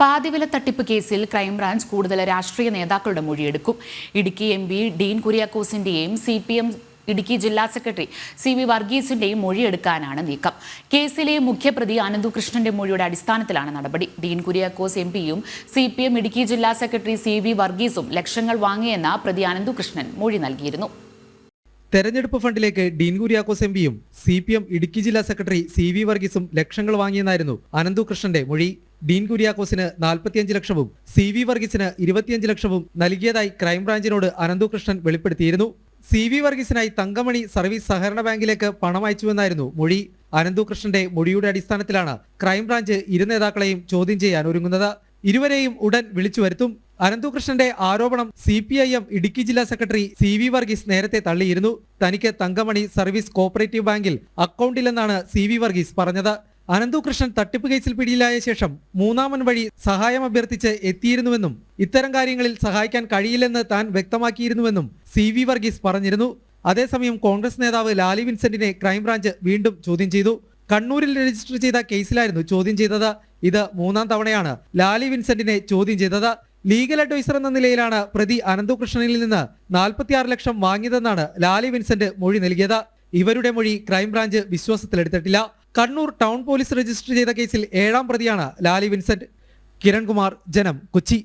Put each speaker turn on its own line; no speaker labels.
പാതിവില തട്ടിപ്പ് കേസിൽ ക്രൈംബ്രാഞ്ച് കൂടുതൽ രാഷ്ട്രീയ നേതാക്കളുടെ മൊഴിയെടുക്കും. ഇടുക്കി എം പി ഡീൻ കുര്യാക്കോസിന്റെയും സി പി എം ഇടുക്കി ജില്ലാ സെക്രട്ടറി സി വി വർഗീസിന്റെയും മൊഴിയെടുക്കാനാണ് നീക്കം. കേസിലെ മുഖ്യപ്രതി അനന്തുകൃഷ്ണന്റെ മൊഴിയുടെ അടിസ്ഥാനത്തിലാണ് നടപടി. ഡീൻ കുര്യാക്കോസ് എം പിയും സി പി എം ഇടുക്കി ജില്ലാ സെക്രട്ടറി സി വി വർഗീസും ലക്ഷങ്ങൾ വാങ്ങിയെന്ന പ്രതി അനന്തുകൃഷ്ണൻ മൊഴി നൽകിയിരുന്നു.
തെരഞ്ഞെടുപ്പ് ഫണ്ടിലേക്ക് ഡീൻ കുര്യാക്കോസ് എം പിയും സി പി എം ഇടുക്കി ജില്ലാ സെക്രട്ടറി സി വി വർഗീസും ലക്ഷങ്ങൾ വാങ്ങിയെന്നായിരുന്നു അനന്തു കൃഷ്ണന്റെ മൊഴി. ഡീൻ കുര്യാക്കോസിന് നാൽപ്പത്തിയഞ്ച് ലക്ഷവും സി വി വർഗീസിന് ഇരുപത്തിയഞ്ച് ലക്ഷവും നൽകിയതായി ക്രൈംബ്രാഞ്ചിനോട് അനന്തു കൃഷ്ണൻ വെളിപ്പെടുത്തിയിരുന്നു. സി വി വർഗീസിനായി തങ്കമണി സർവീസ് സഹകരണ ബാങ്കിലേക്ക് പണം അയച്ചുവെന്നായിരുന്നു മൊഴി. അനന്തുകൃഷ്ണന്റെ മൊഴിയുടെ അടിസ്ഥാനത്തിലാണ് ക്രൈംബ്രാഞ്ച് ഇരു നേതാക്കളെയും ചോദ്യം ചെയ്യാൻ ഒരുങ്ങുന്നത്. ഇരുവരെയും ഉടൻ വിളിച്ചു വരുത്തും. അനന്തുകൃഷ്ണന്റെ ആരോപണം C P I M Idukki ജില്ലാ സെക്രട്ടറി സി വി വർഗീസ് നേരത്തെ തള്ളിയിരുന്നു. തനിക്ക് തങ്കമണി സർവീസ് കോപ്പറേറ്റീവ് ബാങ്കിൽ അക്കൗണ്ടില്ലെന്നാണ് സി വി വർഗീസ് പറഞ്ഞത്. അനന്തുകൃഷ്ണൻ തട്ടിപ്പ് കേസിൽ പിടിയിലായ ശേഷം മൂന്നാമൻ വഴി സഹായം അഭ്യർത്ഥിച്ച് എത്തിയിരുന്നുവെന്നും ഇത്തരം കാര്യങ്ങളിൽ സഹായിക്കാൻ കഴിയില്ലെന്ന് താൻ വ്യക്തമാക്കിയിരുന്നുവെന്നും സി വി വർഗീസ് പറഞ്ഞിരുന്നു. അതേസമയം കോൺഗ്രസ് നേതാവ് ലാലി വിൻസെന്റിനെ ക്രൈംബ്രാഞ്ച് വീണ്ടും ചോദ്യം ചെയ്തു. കണ്ണൂരിൽ രജിസ്റ്റർ ചെയ്ത കേസിലായിരുന്നു ചോദ്യം ചെയ്തത്. ഇത് മൂന്നാം തവണയാണ് ലാലി വിൻസെന്റിനെ ചോദ്യം ചെയ്തത്. ലീഗൽ അഡ്വൈസർ എന്ന നിലയിലാണ് പ്രതി അനന്തുകൃഷ്ണനിൽ നിന്ന് നാൽപ്പത്തിയാറ് ലക്ഷം വാങ്ങിയതെന്നാണ് ലാലി വിൻസെന്റ് മൊഴി നൽകിയത്. ഇവരുടെ മൊഴി ക്രൈംബ്രാഞ്ച് വിശ്വാസത്തിലെടുത്തിട്ടില്ല. കണ്ണൂർ ടൗൺ പോലീസ് രജിസ്റ്റർ ചെയ്ത കേസിൽ ഏഴാം പ്രതിയാണ് ലാലി വിൻസെന്റ്. കിരൺകുമാർ ജനം കൊച്ചി.